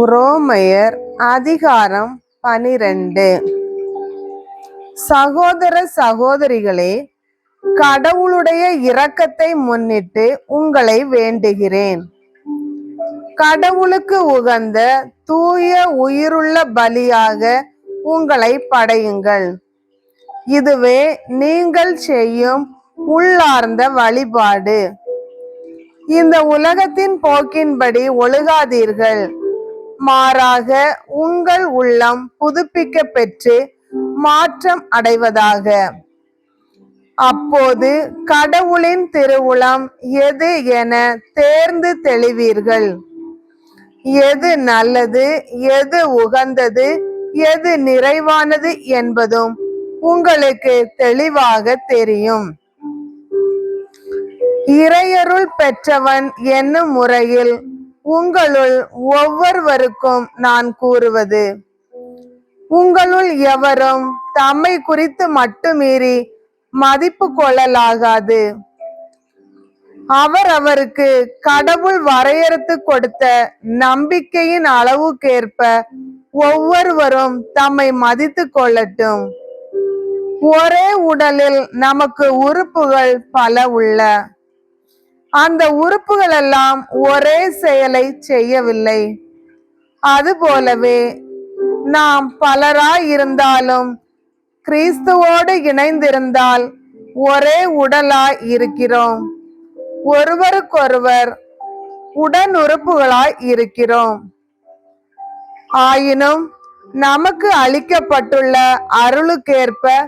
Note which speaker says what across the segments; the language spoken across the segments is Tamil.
Speaker 1: உரோமையர் அதிகாரம் பனிரெண்டு. சகோதர சகோதரிகளே கடவுளுடைய இரக்கத்தை முன்னிட்டு உங்களை வேண்டுகிறேன். கடவுளுக்கு உகந்த தூய உயிருள்ள பலியாக உங்களை படையுங்கள். இதுவே நீங்கள் செய்யும் உள்ளார்ந்த வழிபாடு. இந்த உலகத்தின் போக்கின்படி ஒழுகாதீர்கள். மாறாக உங்கள் உள்ளம் புதுப்பிக்க பெற்று மாற்றம் அடைவதாக. அப்போது கடவுளின் திருவுளம் எது என தேர்ந்து தெளிவீர்கள். எது நல்லது எது உகந்தது எது நிறைவானது என்பதும் உங்களுக்கு தெளிவாக தெரியும். இறையருள் பெற்றவன் என்னும் முறையில் உங்களுள் ஒவ்வொருவருக்கும் நான் கூறுவது. உங்களுள் எவரும் தம்மை குறித்து மட்டுமீறி மதிப்பு கொள்ளலாகாது. அவர் அவருக்கு கடவுள் வரையறுத்து கொடுத்த நம்பிக்கையின் அளவுக்கேற்ப ஒவ்வொருவரும் தம்மை மதித்து கொள்ளட்டும். ஒரே உடலில் நமக்கு உறுப்புகள் பல உள்ள. அந்த உறுப்புகள் எல்லாம் ஒரே செயலை செய்யவில்லை. அதுபோலவே நாம் பலராய் இருந்தாலும் கிறிஸ்துவோடு இணைந்திருந்தால் ஒரே உடலாய் இருக்கிறோம் ஒருவருக்கொருவர் உடன் உறுப்புகளாய் இருக்கிறோம். ஆயினும் நமக்கு அளிக்கப்பட்டுள்ள அருளுக்கேற்ப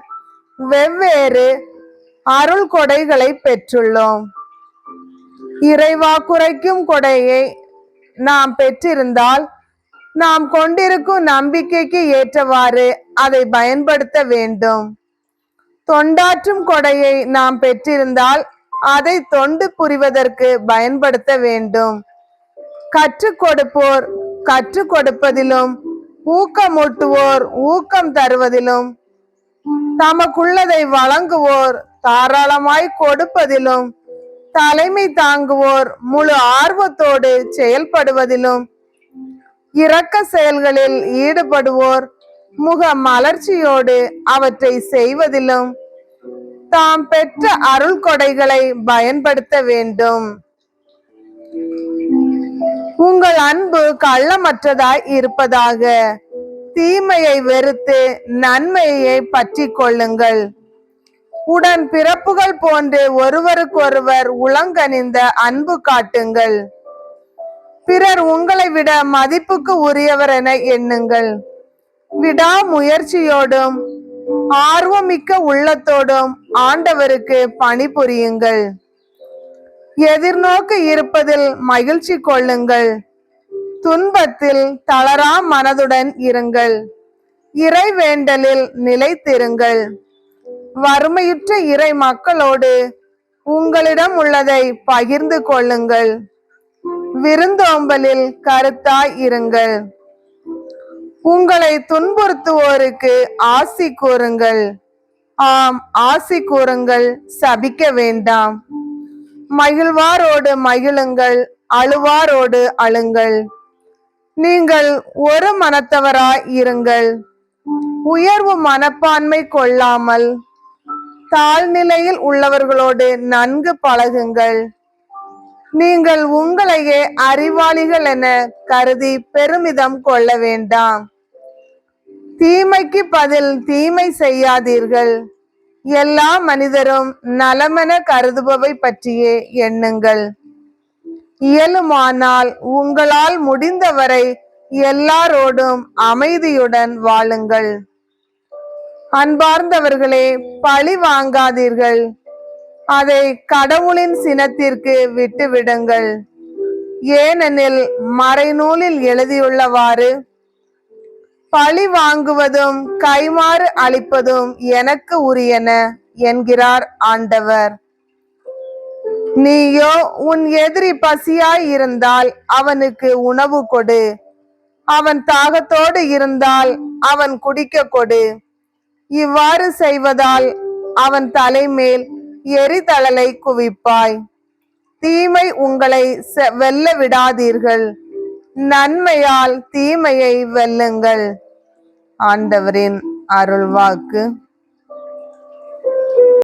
Speaker 1: வெவ்வேறு அருள் கொடைகளை பெற்றுள்ளோம். இறைவா குறைக்கும் கொடையை நாம் பெற்றிருந்தால் நாம் கொண்டிருக்கும் நம்பிக்கைக்கு ஏற்றவாறு அதை பயன்படுத்த வேண்டும். தொண்டாற்றும் கொடையை நாம் பெற்றிருந்தால் அதை தொண்டு புரிவதற்கு பயன்படுத்த வேண்டும். கற்றுக் கொடுப்போர் கற்றுக் கொடுப்பதிலும் ஊக்கமூட்டுவோர் ஊக்கம் தருவதிலும் தமக்குள்ளதை வழங்குவோர் தாராளமாய் கொடுப்பதிலும் தலைமை தாங்குவோர் முழு ஆர்வத்தோடு செயல்படுவதிலும் இரக்க செயல்களில் ஈடுபடுவோர் முக மலர்ச்சியோடு அவற்றை செய்வதிலும் தாம் பெற்ற அருள் கொடைகளை பயன்படுத்த வேண்டும். உங்கள் அன்பு கள்ளமற்றதாய் இருப்பதாக தீமையை வெறுத்து நன்மையை பற்றி கொள்ளுங்கள். உடன் பிறப்புகள் போன்று ஒருவருக்கொருவர் உளங்கனிந்த அன்பு காட்டுங்கள். பிறர் உங்களை விட மதிப்புக்கு உரியவர் என எண்ணுங்கள். விடாமுயற்சியோடும் ஆர்வமிக்க உள்ளத்தோடும் ஆண்டவருக்கு பணிபுரியுங்கள் எதிர்நோக்கு இருப்பதில் மகிழ்ச்சி கொள்ளுங்கள். துன்பத்தில் தளரா மனதுடன் இருங்கள். இறைவேண்டலில் நிலைத்திருங்கள். வறுமையுற்ற இறை மக்களோடு உங்களிடம் உள்ளதை பகிர்ந்து கொள்ளுங்கள். விருந்தோம்பலில் கருத்தாய் இருங்கள். உங்களை துன்புறுத்துவோருக்கு ஆசி கூறுங்கள். ஆம் ஆசி கூறுங்கள் சபிக்க வேண்டாம். மகிழ்வாரோடு மகிழுங்கள் அழுவாரோடு அழுங்கள். நீங்கள் ஒரு மனத்தவராய் இருங்கள். உயர்வு மனப்பான்மை கொள்ளாமல் தாழ்நிலையில் உள்ளவர்களோடு நன்கு பழகுங்கள். நீங்கள் உங்களையே அறிவாளிகள் என கருதி பெருமிதம் கொள்ள வேண்டாம். தீமைக்கு பதில் தீமை செய்யாதீர்கள். எல்லா மனிதரும் நலமென கருதுபவை பற்றியே எண்ணுங்கள். இயலுமானால் உங்களால் முடிந்தவரை எல்லாரோடும் அமைதியுடன் வாழுங்கள். அன்பார்ந்தவர்களே பழி வாங்காதீர்கள். அதை கடவுளின் சினத்திற்கு விட்டுவிடுங்கள். ஏனெனில் மறைநூலில் எழுதியுள்ளவாறு பழி வாங்குவதும் கைமாறு அளிப்பதும் எனக்கு உரியன என்கிறார் ஆண்டவர். நீயோ உன் எதிரி பசியாய் இருந்தால் அவனுக்கு உணவு கொடு. அவன் தாகத்தோடு இருந்தால் அவன் குடிக்க கொடு. இவ்வாறு செய்வதால் அவன் தலைமேல் எரிதழலை குவிப்பாய். தீமை உங்களை செ- வெல்ல விடாதீர்கள். நன்மையால் தீமையை வெல்லுங்கள். ஆண்டவரின் அருள்வாக்கு.